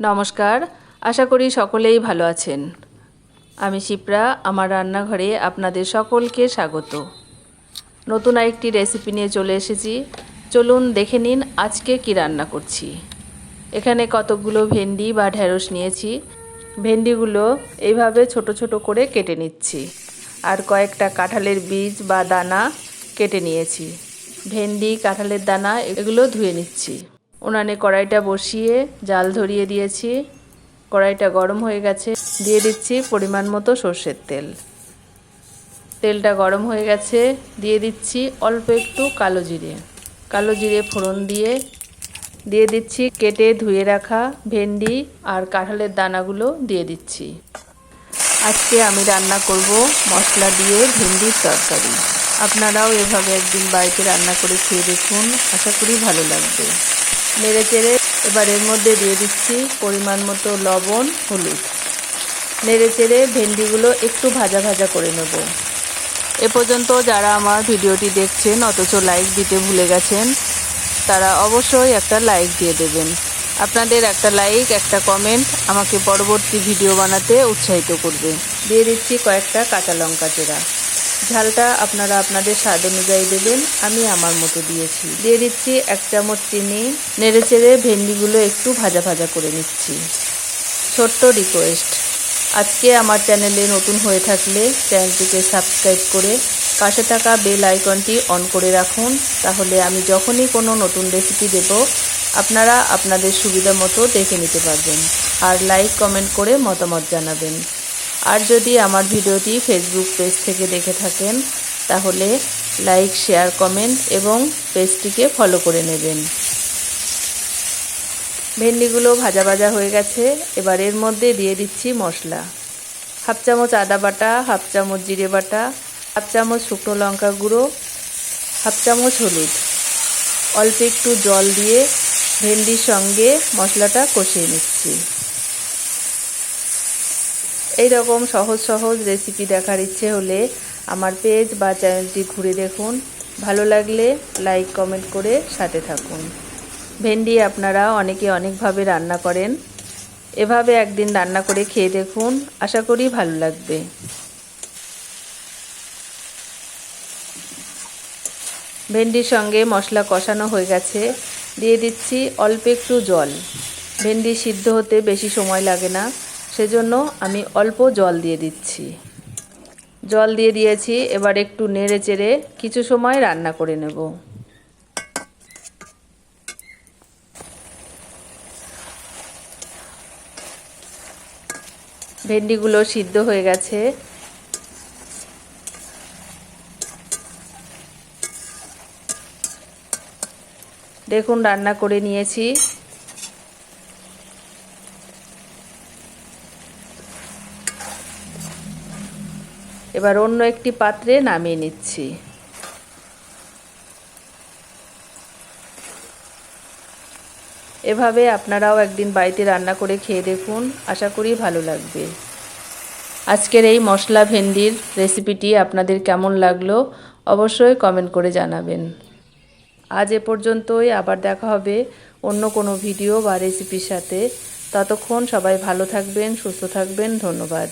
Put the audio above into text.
নমস্কার, আশা করি সকলেই ভালো আছেন। আমি শিপ্রা, আমার রান্নাঘরে আপনাদের সকলকে স্বাগত। নতুন আরেকটি রেসিপি নিয়ে চলে এসেছি। চলুন দেখে নিন আজকে কি রান্না করছি। এখানে কতকগুলো ভেন্ডি বা ঢ্যাঁড়স নিয়েছি। ভেন্ডিগুলো এইভাবে ছোট ছোট করে কেটে নিচ্ছি। আর কয়েকটা কাঁঠালের বীজ বা দানা কেটে নিয়েছি। ভেন্ডি, কাঁঠালের দানা, এগুলো ধুয়ে নিচ্ছি। উনানে কড়াইটা বসিয়ে জাল ধরিয়ে দিয়েছি। কড়াইটা গরম হয়ে গেছে। দিয়ে দিচ্ছি পরিমাণ মতো সর্ষের তেল। তেলটা গরম হয়ে গেছে। দিয়ে দিচ্ছি অল্প একটু কালো জিরে। কালো জিরে ফোড়ন দিয়ে দিয়ে দিচ্ছি কেটে ধুয়ে রাখা ভেন্ডি আর কাঁঠালের দানাগুলো দিয়ে দিচ্ছি। আজকে আমি রান্না করব মশলা দিয়ে ভেন্ডির তরকারি। আপনারাও এভাবে একদিন বাড়িতে রান্না করে খেয়ে দেখুন। আশা করি ভালো লাগবে। নেড়ে চেড়ে এবার এর মধ্যে দিয়ে দিচ্ছি পরিমাণ মতো লবণ, হলুদ। নেড়ে চেড়ে ভেন্ডিগুলো একটু ভাজা ভাজা করে নেব। এ পর্যন্ত যারা আমার ভিডিওটি দেখছেন, অথচ লাইক দিতে ভুলে গেছেন, তারা অবশ্যই একটা লাইক দিয়ে দেবেন। আপনাদের একটা লাইক, একটা কমেন্ট আমাকে পরবর্তী ভিডিও বানাতে উৎসাহিত করবে। দিয়ে দিচ্ছি কয়েকটা কাঁচা লঙ্কা চেরা। ঝালটা আপনারা আপনাদের স্বাদ অনুযায়ী দেবেন, আমি আমার মতো দিয়েছি। দিয়ে দিচ্ছি এক চামচ চিনি নেড়ে চেড়ে ভেন্ডিগুলো একটু ভাজা ভাজা করে নিচ্ছি। ছোট্ট রিকোয়েস্ট আজকে আমার চ্যানেলে নতুন হয়ে থাকলে চ্যানেলটিকে সাবস্ক্রাইব করে পাশে থাকা বেল আইকনটি অন করে রাখুন, তাহলে আমি যখনই কোনো নতুন রেসিপি দেব, আপনারা আপনাদের সুবিধা মতো দেখে নিতে পারবেন। আর লাইক কমেন্ট করে মতামত জানাবেন। আর যদি আমার ভিডিওটি ফেসবুক পেজ থেকে দেখে থাকেন, তাহলে লাইক শেয়ার কমেন্ট এবং পেজটিকে ফলো করে নেবেন। ভেন্ডিগুলো ভাজা ভাজা হয়ে গেছে, এবার এর মধ্যে দিয়ে দিচ্ছি মশলা। হাফ চামচ আদা বাটা, হাফ চামচ জিরে বাটা, হাফ চামচ শুকনো লঙ্কা গুঁড়ো, হাফ চামচ হলুদ। অল্প একটু জল দিয়ে ভেন্ডির সঙ্গে মশলাটা কষিয়ে নিচ্ছি। এই রকম সহজ সহজ রেসিপি দেখার ইচ্ছে হলে আমার পেজ বা চ্যানেলটি ঘুরে দেখুন। ভালো লাগলে লাইক কমেন্ট করে সাথে থাকুন। ভেন্ডি আপনারা অনেকে অনেকভাবে রান্না করেন। এভাবে একদিন রান্না করে খেয়ে দেখুন। আশা করি ভালো লাগবে। ভেন্ডির সঙ্গে মশলা কষানো হয়ে গেছে। দিয়ে দিচ্ছি অল্প একটু জল। ভেন্ডি সিদ্ধ হতে বেশি সময় লাগে না। সেজন্য আমি অল্প জল দিয়ে দিচ্ছি। জল দিয়ে দিয়েছি, এবার একটু নেড়ে চেড়ে কিছু সময় রান্না করে নেব। ভেন্ডিগুলো সিদ্ধ হয়ে গেছে। দেখুন, রান্না করে নিয়েছি। এবার অন্য একটি পাত্রে নামিয়ে নিচ্ছি। এভাবে আপনারাও একদিন বাড়িতে রান্না করে খেয়ে দেখুন। আশা করি ভালো লাগবে। আজকের এই মশলা ভেন্ডির রেসিপিটি আপনাদের কেমন লাগল অবশ্যই কমেন্ট করে জানাবেন। আজ এ পর্যন্তই, আবার দেখা হবে অন্য কোনো ভিডিও বা রেসিপির সাথে। ততক্ষণ সবাই ভালো থাকবেন, সুস্থ থাকবেন, ধন্যবাদ।